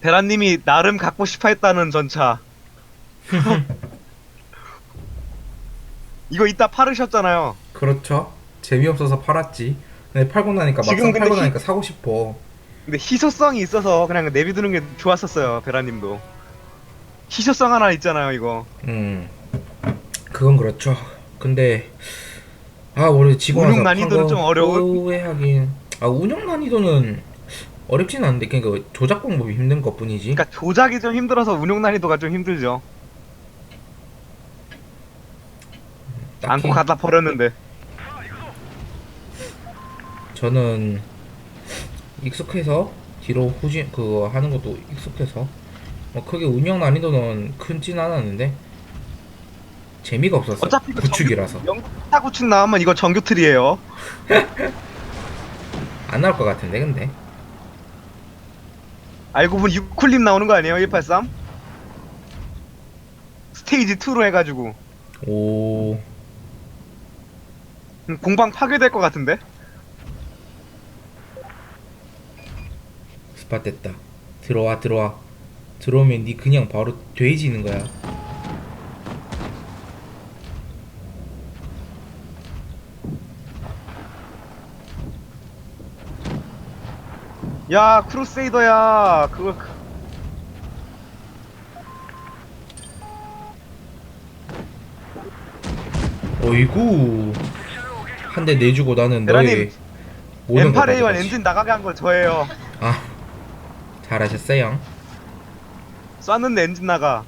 베라님이 나름 갖고 싶어 했다는 전차. 이거 이따 팔으셨잖아요. 그렇죠. 재미없어서 팔았지. 근데 팔고 나니까 지금 막상 근데 팔고 히- 나니까 사고 싶어. 근데 희소성이 있어서 그냥 내비두는 게 좋았었어요, 베라님도. 희소성 하나 있잖아요, 이거. 음, 그건 그렇죠. 근데 아 원래 지금 운용 난이도는 좀 어려운? 후회하긴. 아 운영 난이도는 어렵진 않은데 그러니까 조작 방법이 힘든 것뿐이지. 그러니까 조작이 좀 힘들어서 운용 난이도가 좀 힘들죠. 딱히 안고 갖다 버렸는데. 저는 익숙해서 뒤로 후진 그거 하는 것도 익숙해서 뭐 크게 운영 난이도는 큰진 않았는데 재미가 없었어. 어차피 이거 구축이라서 영타 구축 나오면 이거 정규 틀이에요. 안 나올 것 같은데 근데 알고 보면 6쿨림 나오는 거 아니에요, 183? 스테이지 2로 해가지고. 오 음, 공방 파괴될 것 같은데? 스팟 됐다. 들어와 들어와 들어오면 니 그냥 바로 돼지는 거야. 야, 크루세이더야. 그거. 어이구 한 대 내주고 나는 너의 대라님, 모든 걸 M8A1 가져가지. 엔진 나가게 한거 저예요. 아 잘하셨어요. 쐈는데 엔진 나가.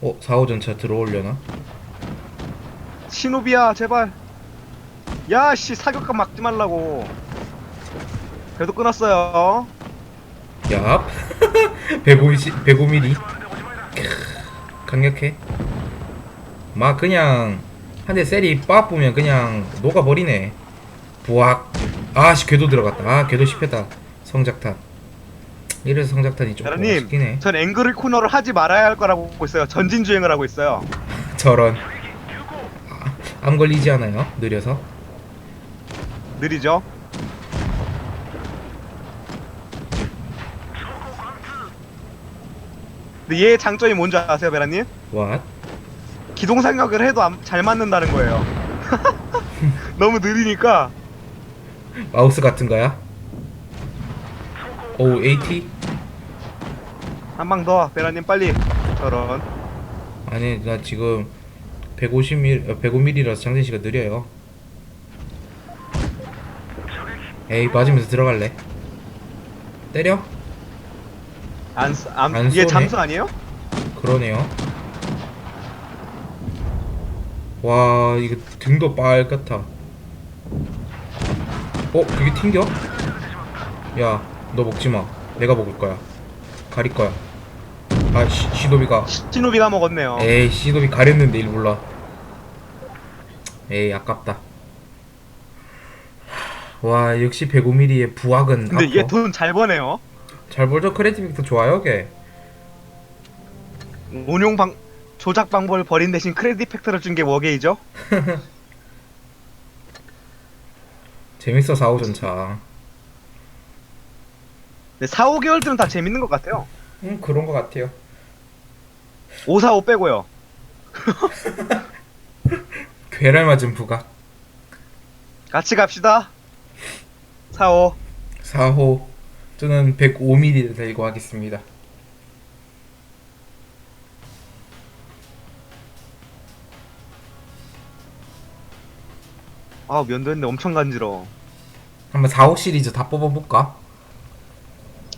어 4호 전차 들어오려나? 시노비야, 제발. 야, 씨, 사격감 막지 말라고. 그래도 끊었어요. 야 150, 105mm 강력해. 막 그냥 한대 셀이 빡 보면 그냥 녹아버리네. 부악. 아씨 궤도 들어갔다. 아 궤도 씹혔다. 성작탄. 이래서 성작탄이 좀 대라님, 해전 앵글 코너를 하지 말아야 할 거라고 보고 있어요. 전진 주행을 하고 있어요. 저런. 아, 암 걸리지 않아요? 느려서 느리죠? 근데 얘의 장점이 뭔지 아세요, 베라님? 왓? 기동 생각을 해도 안- 잘 맞는다는 거예요. 너무 느리니까 마우스 같은 거야? 오 AT? 한 방 더, 베라님 빨리. 저런. 아니 나 지금 150mm 105mm라서 장전시가 느려요. 에이 맞으면서 들어갈래. 때려? 안, 쓰- 안, 안 이게 쏘네. 잠수 아니에요? 그러네요. 와 이거 등도 빨갛다. 어 그게 튕겨? 야 너 먹지 마. 내가 먹을 거야. 가릴 거야. 아 시, 시도비가 시노비가 먹었네요. 에이 시도비 가렸는데 일 몰라 에이 아깝다 와 역시 105mm의 부학은 근데. 얘 돈 잘 버네요. 잘 벌죠 크레디빅도 좋아요 걔 운용 방, 조작 방법을 버린 대신 크레딧 팩터를 준 게 워게이죠? 재밌어 4호 전차 네, 4, 5개월 들은 다 재밌는 것 같아요. 음 그런 것 같아요 5, 4, 5 빼고요. 괴랄 맞은 부각 같이 갑시다. 4, 5. 4호 저는 105mm 들고 하겠습니다 아, 면도했는데 엄청 간지러워. 한번 4호 시리즈 다 뽑아볼까?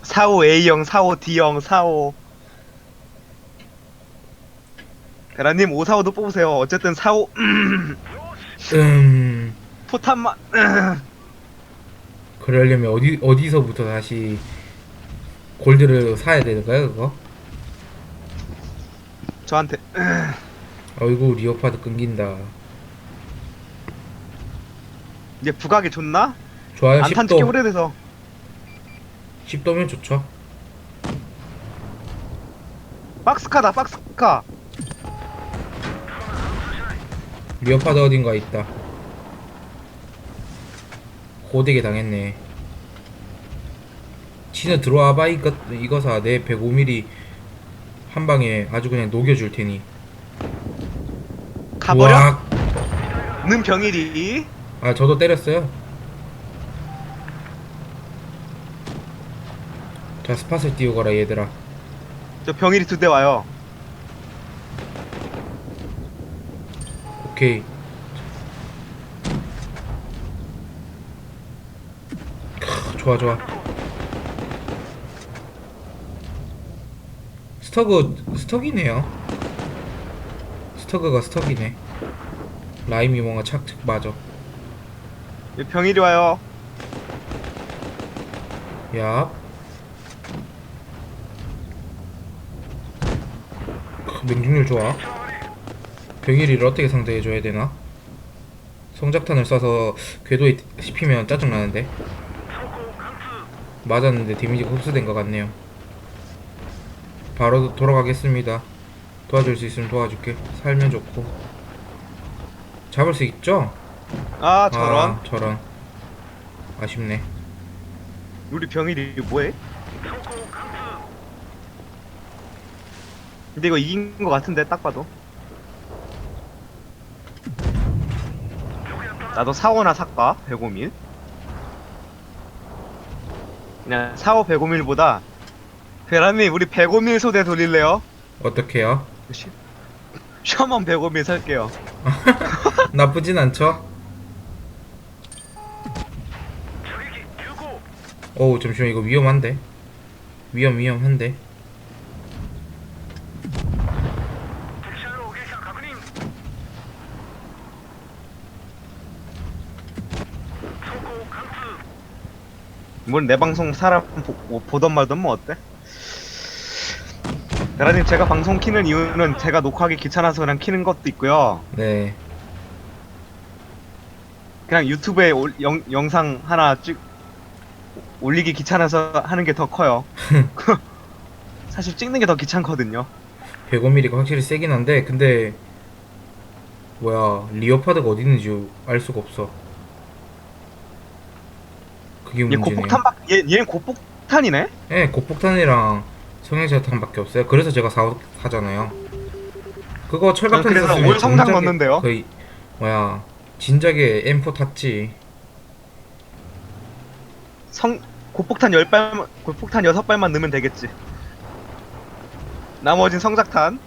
45A형, 45D형, 45. 베라님 545도 뽑으세요. 어쨌든 45 음 포탄만 그러려면 어디 어디서부터 다시 골드를 사야 되는 거야 그거? 저한테 어이구 리오파드 끊긴다 이제 부각이 좋나? 좋아요 안 탄지 꽤 10도 오래돼서 10도면 좋죠 박스카다 박스카. 리오파드 어딘가 있다 호되게 당했네 지는 들어와봐 이거 이거사 내 105mm 한 방에 아주 그냥 녹여줄 테니. 가버려? 는 병일이 아 저도 때렸어요. 자 스팟을 띄우거라 얘들아. 저 병일이 두 대 와요 오케이. 크, 좋아 좋아. 스터그 스터기네요. 스터그가 스터기네. 라임이 뭔가 착착 맞아. 이 병일이 와요 야. 크, 명중률 좋아. 병일이를 어떻게 상대해줘야 되나? 성작탄을 쏴서 궤도에 씹히면 짜증나는데. 맞았는데 데미지가 흡수된 것 같네요. 바로 돌아가겠습니다. 도와줄 수 있으면 도와줄게. 살면 좋고. 잡을 수 있죠? 아 저런 아, 저런. 아쉽네. 우리 병일이 뭐해? 근데 이거 이긴 거 같은데 딱 봐도 나도 사오나 살까? 105밀 그냥 사오 105밀보다 베라님 우리 105밀 소대 돌릴래요? 어떻게요? 시- 셔먼 105밀 살게요 나쁘진 않죠? 어우 잠시만 이거 위험한데 위험 위험한데 뭘 내 방송 사람 보, 뭐 보던 말던 뭐 어때? 베라님 제가 방송 키는 이유는 제가 녹화하기 귀찮아서 그냥 키는 것도 있고요 네 그냥 유튜브에 올- 영, 영상 하나 찍 올리기 귀찮아서 하는 게 더 커요. 사실 찍는 게 더 귀찮거든요. 105mm가 확실히 세긴 한데 근데 뭐야 리오파드가 어디 있는지 알 수가 없어 그게 얘 문제네요 고폭탄 얘 얘는 고폭탄이네. 예 고폭탄이랑 성형자탄밖에 없어요 그래서 제가 사, 사잖아요 그거 철갑탄 그래서 올 성장 넣는데요? 거의 뭐야 진작에 M4 탔지 성 고폭탄 10발 고폭탄 6발만 넣으면 되겠지. 나머진 성작탄.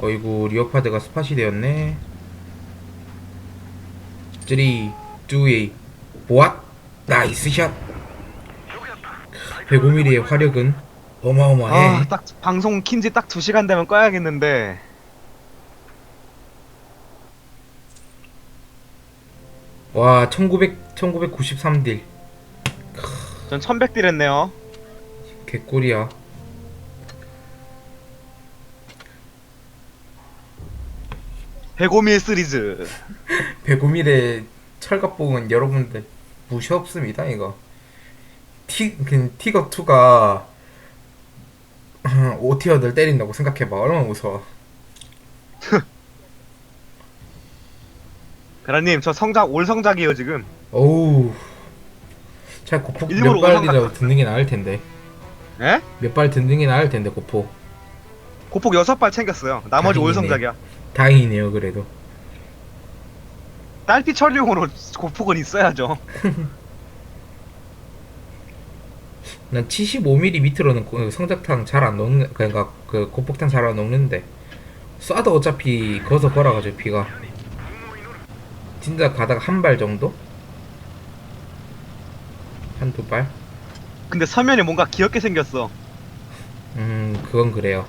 어이구 리오파드가 스팟이 되었네 3, 2, 1 보앗 나이스 샷 105mm의 화력은 어마어마해. 아, 딱 방송 킨지 딱 2시간 되면 꺼야겠는데. 와 1900, 1993딜. 전 1100딜 했네요. 개꿀이야 105밀 시리즈. 105mm의 철갑봉은 여러분들 무시 없습니다 이거 티, 그 티거 2가 5티어들 때린다고 생각해봐 얼마나 무서워 베라님 저 성작 올 성작이에요 지금. 차 고폭 일부러 몇 발이라도 듣는 게 나을 텐데 에? 몇 발 듣는 게 나을 텐데 고폭 고폭 6발 챙겼어요. 나머지 올 다행이네. 성작이야. 다행이네요 그래도 딸피 처리용으로 고폭은 있어야죠. 난 75mm 밑으로는 고- 성작탄 잘안 녹는 그러니까 그 고폭탄 잘안 녹는데 쏴도 어차피 거서 걸어가지고 피가 진짜 가다가 한 발 정도? 한 두 발? 근데 서면이 뭔가 귀엽게 생겼어. 음 그건 그래요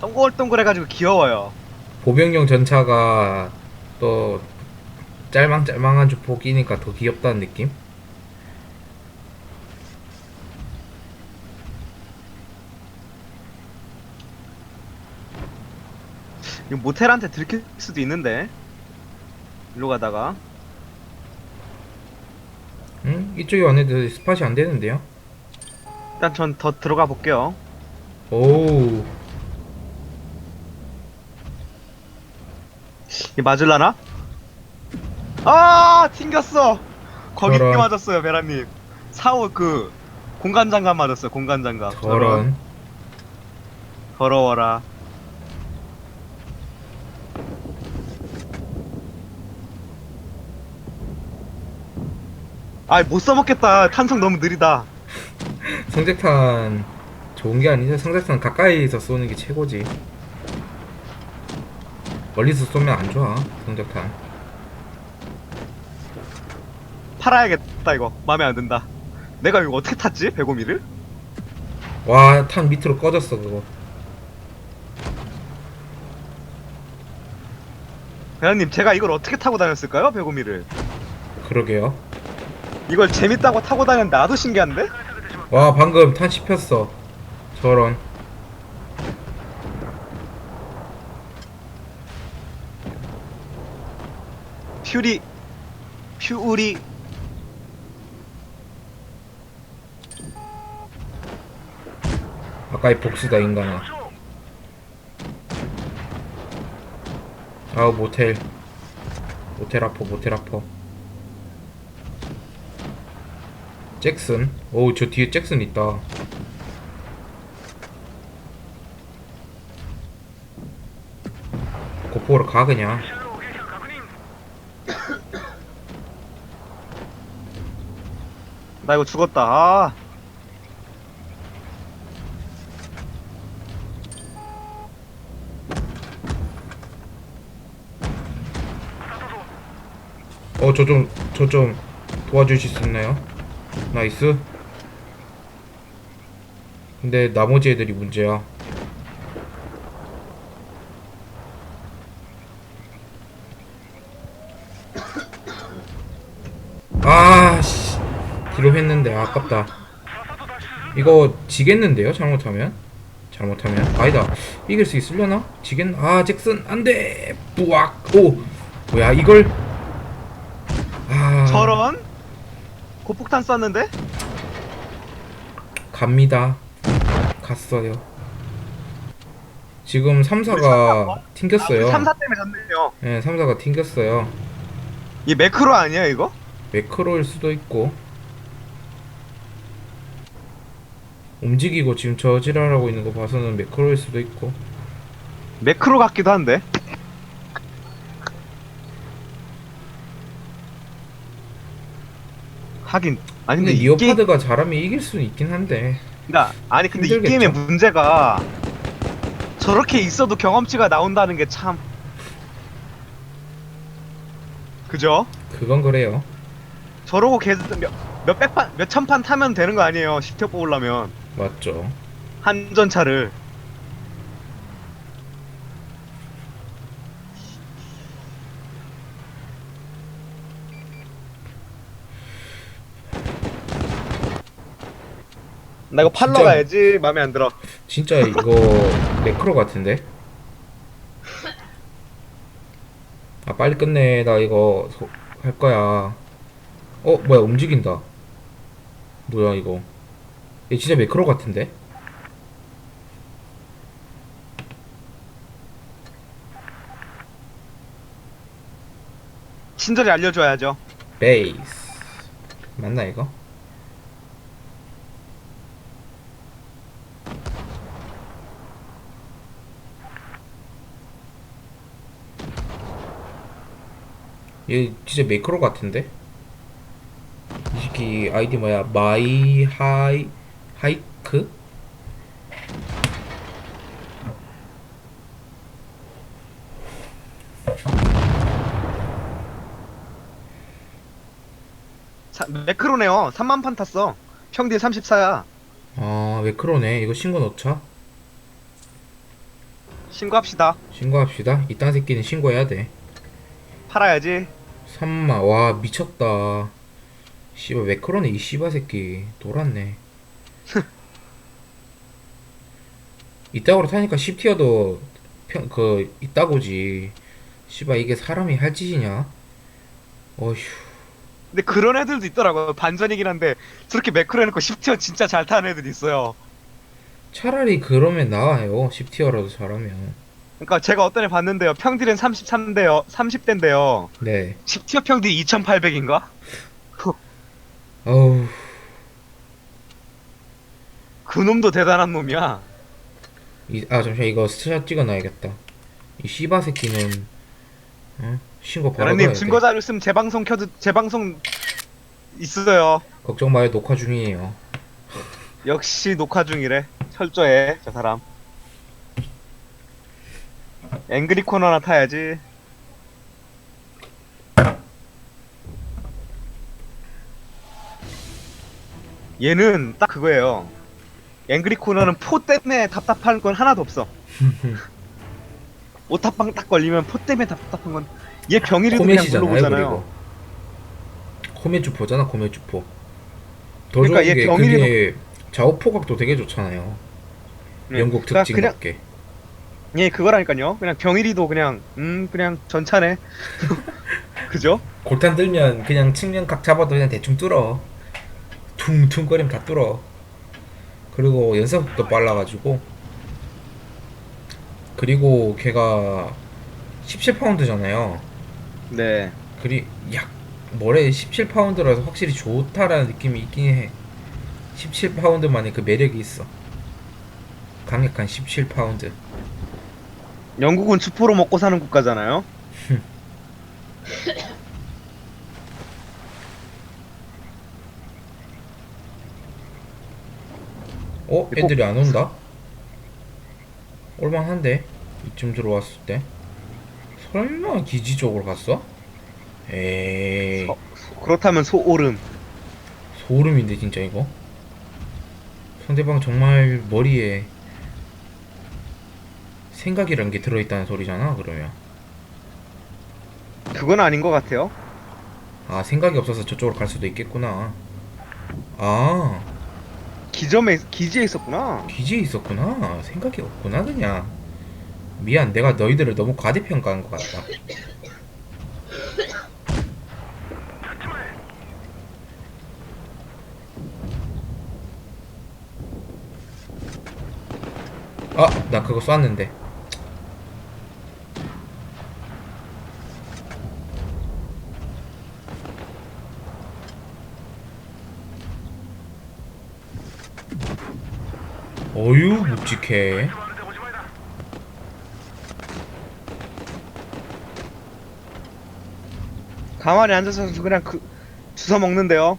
동글동글해가지고 귀여워요. 보병용 전차가 또 짤망짤망한 주폭이니까 더 귀엽다는 느낌? 이거 모텔한테 들킬 수도 있는데. 일로 가다가. 응? 이쪽에 왔는데 스팟이 안 되는데요? 일단 전 더 들어가 볼게요. 오우 이 맞을라나? 아 튕겼어. 거기 저런. 맞았어요 베라님. 사오 그 공간 장갑 맞았어요 공간 장갑. 저런. 더러워라. 아이 못 써먹겠다. 탄성 너무 느리다. 성적탄 좋은 게 아니죠. 성적탄 가까이서 쏘는 게 최고지 멀리서 쏘면 안 좋아 성적탄 팔아야겠다 이거. 마음에 안 든다. 내가 이거 어떻게 탔지? 배고미를? 와 탄 밑으로 꺼졌어 그거. 배라님 제가 이걸 어떻게 타고 다녔을까요? 배고미를. 그러게요. 이걸 재밌다고 타고 다녔는데 나도 신기한데? 와 방금 탄 씹혔어. 저런 퓨리 퓨우리. 아까의 복수다 인간아. 아우 모텔. 모텔 아퍼 모텔 아퍼 잭슨? 오우 저 뒤에 잭슨 있다. 고포로 가 그냥 나 이거 죽었다. 아. 어 저 좀 저 좀 도와주실 수 있나요? 나이스. 근데 나머지 애들이 문제야 아씨 뒤로 했는데 아깝다. 이거 지겠는데요? 잘못하면? 잘못하면? 아니다. 이길 수 있으려나? 지겠 아 잭슨 안돼! 뿌악! 오! 뭐야 이걸? 아. 저런? 고폭탄 쐈는데? 갑니다. 갔어요. 지금 3사가 튕겼어요. 3, 4 때문에 졌네요. 예 3사가 튕겼어요. 이 매크로 아니야 이거? 매크로일 수도 있고 움직이고 지금 저지랄하고 있는 거 봐서는 매크로일 수도 있고. 매크로 같기도 한데? 하긴 아니 근데 근데, 이 게임 이어파드가 잘하면 이길 수는 있긴 한데. 그러니까 아니 근데 이 힘들겠죠? 게임의 문제가 저렇게 있어도 경험치가 나온다는 게 참. 그죠? 그건 그래요. 저러고 계속 몇, 몇백 판, 몇천 판 타면 되는 거 아니에요? 10회 뽑으려면 맞죠. 한전차를. 나 이거 팔러 진짜- 가야지. 맘에 안 들어. 진짜 이거 매크로 같은데? 아 빨리 끝내. 나 이거 소- 할 거야. 어 뭐야 움직인다. 뭐야 이거 얘 진짜 매크로 같은데? 친절히 알려줘야죠. 베이스. 맞나 이거? 얘 진짜 매크로 같은데? 이 새끼 아이디 뭐야? 마이 하이 하이크? 사, 매크로네요. 3만 판 탔어. 평균 34야. 아 매크로네. 이거 신고 넣자. 신고합시다. 신고합시다. 이딴 새끼는 신고해야 돼. 팔아야지. 3마. 와 미쳤다. 씨발 매크로네 이 씨바 새끼. 돌았네 이따구로 타니까 10티어도 평, 그 이따고지. 씨발 이게 사람이 할 짓이냐? 어휴. 근데 그런 애들도 있더라고요. 반전이긴 한데 저렇게 매크로 해놓고 10티어 진짜 잘 타는 애들이 있어요. 차라리 그러면 나아요. 10티어라도 잘하면. 그러니까 제가 어떤 애 봤는데요. 평딜은 33대요. 30대인데요. 네. 10티어 평딜 2800인가? 어우 그 놈도 대단한 놈이야. 이, 아 잠시만 이거 스샷 찍어놔야겠다 이 씨바 새끼는 어? 신고 바로 가야 증거 돼 자료 있으면 재방송 켜도 재방송 있어요. 걱정 마요 녹화 중이에요 역시 녹화 중이래. 철저해 저 사람. 앵그리 코너나 타야지. 얘는 딱 그거예요. 앵그리 코너는 포 때문에 답답한 건 하나도 없어. 오타빵 딱 걸리면 포 때문에 답답한 건 얘 병일이도 그냥 코메시잖아요 물러보잖아요. 그리고 코메주포잖아 코메주포 더 그러니까 좋은 얘 게 병일이도- 그게 좌우포각도 되게 좋잖아요 네. 영국 그러니까 특징 그냥 같게 예, 그거라니까요. 그냥 병일이도 그냥 음 그냥 전차네. 그죠? 골탄 들면 그냥 측면 각 잡아도 그냥 대충 뚫어 퉁퉁거리면 다 뚫어 그리고 연속도 빨라가지고. 그리고 걔가 17파운드잖아요. 네. 그리 약 뭐래 17파운드라서 확실히 좋다라는 느낌이 있긴 해. 17파운드만의 그 매력이 있어. 강력한 17파운드. 영국은 주포로 먹고 사는 국가잖아요. 어? 애들이 안 온다? 올만한데? 이쯤 들어왔을 때 설마 기지 쪽으로 갔어? 에이 어. 그렇다면 소오름. 소름인데 진짜 이거 상대방 정말 머리에 생각이란 게 들어있다는 소리잖아 그러면 그건 아닌 것 같아요. 아 생각이 없어서 저쪽으로 갈 수도 있겠구나 아 기점에 기지에 있었구나. 기지에 있었구나. 생각이 없구나 그냥. 미안 내가 너희들을 너무 과대평가한 것 같다. 아 나 그거 쐈는데 어유 묵직해 가만히 앉아서 그냥 그 주워 먹는데요.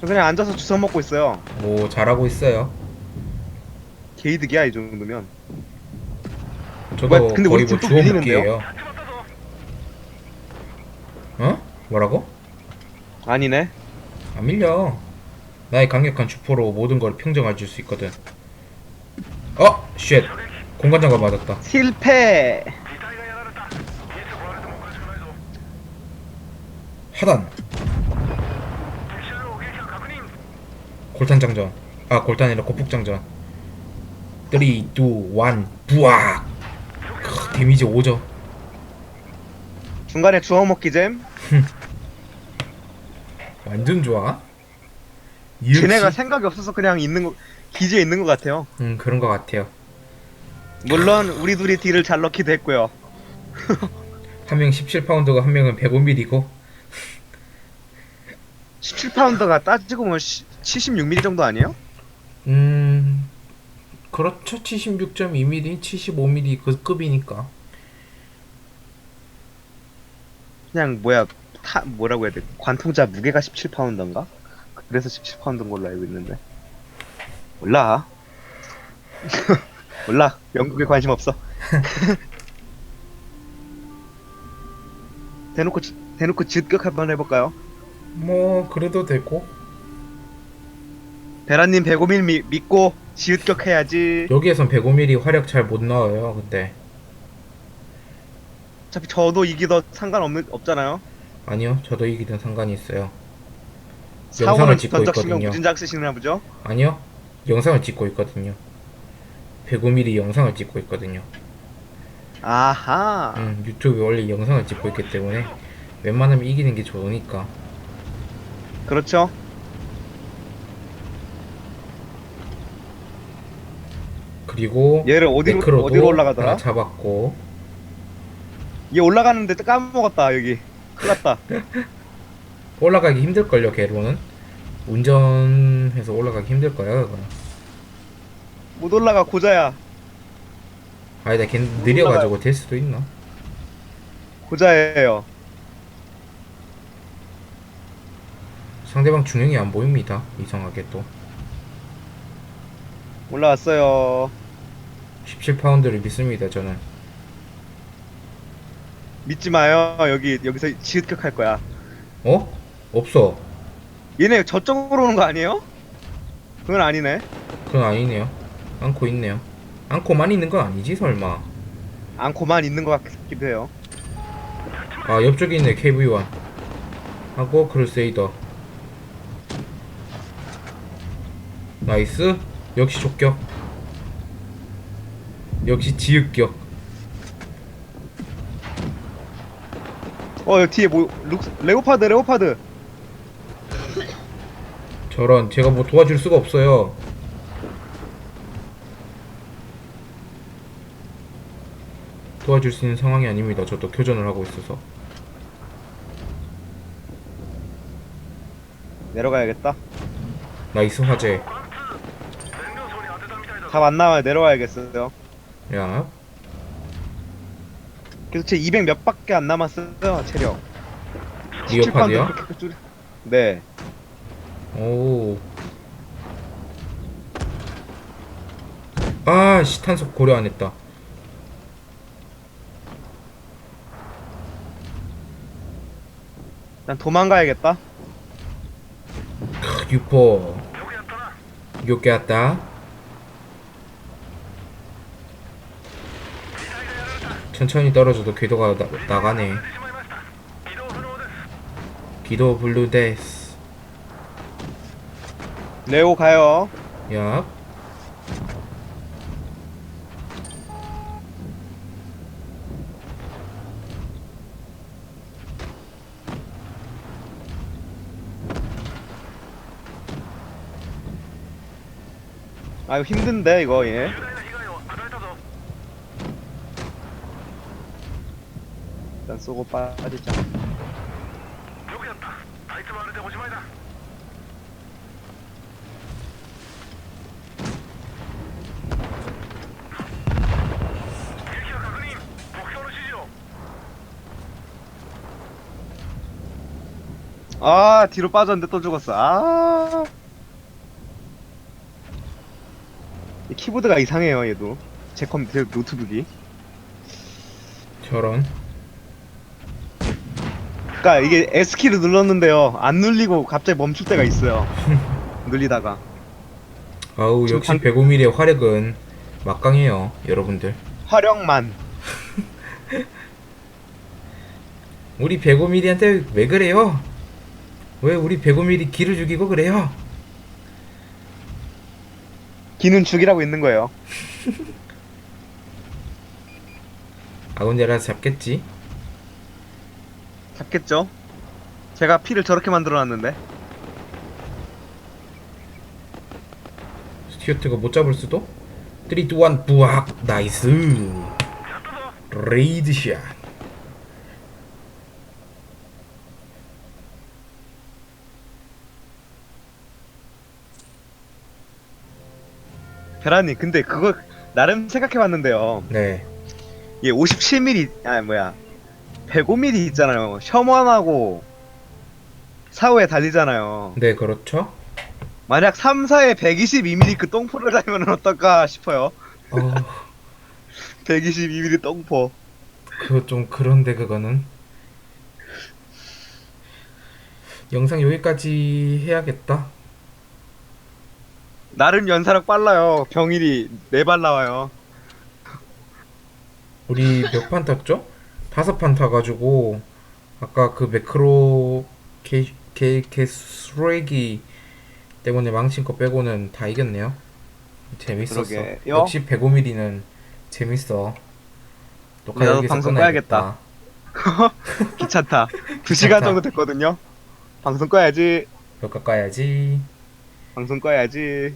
저 그냥 앉아서 주워 먹고 있어요. 오 잘하고 있어요 개이득이야 이 정도면. 저도 뭐야, 근데 거의 우리 뭐 팀또 주워 밀리는데요? 먹기예요 어? 뭐라고? 아니네. 안 밀려. 나의 강력한 주포로 모든 걸 평정할 수 있거든. 어, 쉣. 공간 장갑 맞았다. 실패. 하단. 골탄 장전. 아, 골탄이 아니라 고폭 장전. 3, 2, 1, 부악. 크, 데미지 5죠. 중간에 주워 먹기 잼. 완전 좋아. 쟤네가. 생각이 없어서 그냥 있는 거 기지에 있는 것 같아요. 음, 그런 것 같아요. 물론 우리 둘이 딜을 잘 넣기도 했고요. 한 명 17파운드고 한 명은 105mm고 17파운드가 따지고 보면 76mm 정도 아니에요? 음 그렇죠 76.2mm 75mm 그 급이니까 그냥 뭐야 타 뭐라고 해야 돼? 관통자 무게가 17파운드인가? 그래서 17파운드인 걸로 알고 있는데. 몰라. 몰라. 영국에 관심 없어. 대놓고 지- 대놓고 즉격 한번 해볼까요? 뭐 그래도 되고. 베라님 105mm 미, 믿고 지읒격 해야지. 여기에선 105mm 화력 잘못 나와요 근데. 어차피 저도 이기더 상관없는 없잖아요 아니요 저도 이기든 상관이 있어요. 사고는 영상을 찍고 있거든요. 무진장 쓰시나 보죠? 아니요 영상을 찍고 있거든요. 105mm 영상을 찍고 있거든요. 아하. 음, 유튜브에 원래 영상을 찍고 있기 때문에 웬만하면 이기는 게 좋으니까. 그렇죠. 그리고 얘를 어디로 네크로도 어디로 올라가더라? 하나 잡았고. 얘 올라가는데 또 까먹었다 여기 큰일 났다. 올라가기 힘들걸요 걔로는? 운전해서 올라가기 힘들거야 그거는? 못 올라가 고자야. 아니다 걔 느려가지고 될 수도 있나? 고자예요. 상대방 중형이 안 보입니다 이상하게 또. 올라왔어요. 17파운드를 믿습니다 저는 믿지 마요. 여기 여기서 지읒격할 거야. 어? 없어. 얘네 저쪽으로 오는 거 아니에요? 그건 아니네. 그건 아니네요. 안고 있네요. 안고만 있는 건 아니지 설마. 앙코만 있는 것 같기도 해요. 아 옆쪽에 있네 KV1 하고 크루세이더. 나이스. 역시 족격. 역시 지읒격 어 여기 뒤에 뭐 룩, 레오파드 레오파드. 저런 제가 뭐 도와줄 수가 없어요. 도와줄 수 있는 상황이 아닙니다. 저도 교전을 하고 있어서. 내려가야겠다. 나이스 화재. 답 안 나와요 내려가야겠어요. 야 계속 제200 몇 밖에 안 남았어요 체력 리오파드요? 17 그렇게 줄여- 네 오. 아, 씨, 탄속 고려 안 했다. 일단 도망가야겠다 크, 유포. 요게 왔다. 천천히 떨어져도 궤도가 나, 나가네. 기도 블루데스. 레오 가요 야. 아 이거 힘든데 이거 얘 일단 쏘고 빠지자. 아 뒤로 빠졌는데 또 죽었어. 아. 이 키보드가 이상해요 얘도. 제 컴퓨터 노트북이. 저런. 그니까 이게 S키를 눌렀는데요 안 눌리고 갑자기 멈출 때가 있어요 눌리다가 아우, 역시 방- 105mm의 화력은 막강해요, 여러분들. 화력만 우리 105mm한테 왜 그래요? 왜 우리 105mm 기를 죽이고 그래요? 기는 죽이라고 있는 거예요 아군데라서 잡겠지? 잡겠죠 제가 피를 저렇게 만들어놨는데 스튜어트가 못 잡을 수도? 3, 2, 1, 부악! 나이스! 레이드샷! 베라님 근데 그거 나름 생각해봤는데요 네. 이게 57mm 아 뭐야 105mm 있잖아요 셔먼하고 사후에 달리잖아요 네, 그렇죠. 만약 3, 4에 122mm 그 똥포를 달면 어떨까 싶어요 어, 122mm 똥포 그거 좀 그런데 그거는. 영상 여기까지 해야겠다. 나름 연사력 빨라요 병일이 4발 나와요 우리 몇판 탔죠? 다섯 판 타가지고 아까 그 매크로 개, 개, 개 쓰레기 때문에 망친 거 빼고는 다 이겼네요. 재밌었어. 그러게요. 역시 105mm는 재밌어. 녹화 나도 여기서 방송 끊어야겠다. 귀찮다 2시간 귀찮다. 정도 됐거든요 방송 꺼야지 몇 가까야지. 방송 꺼야지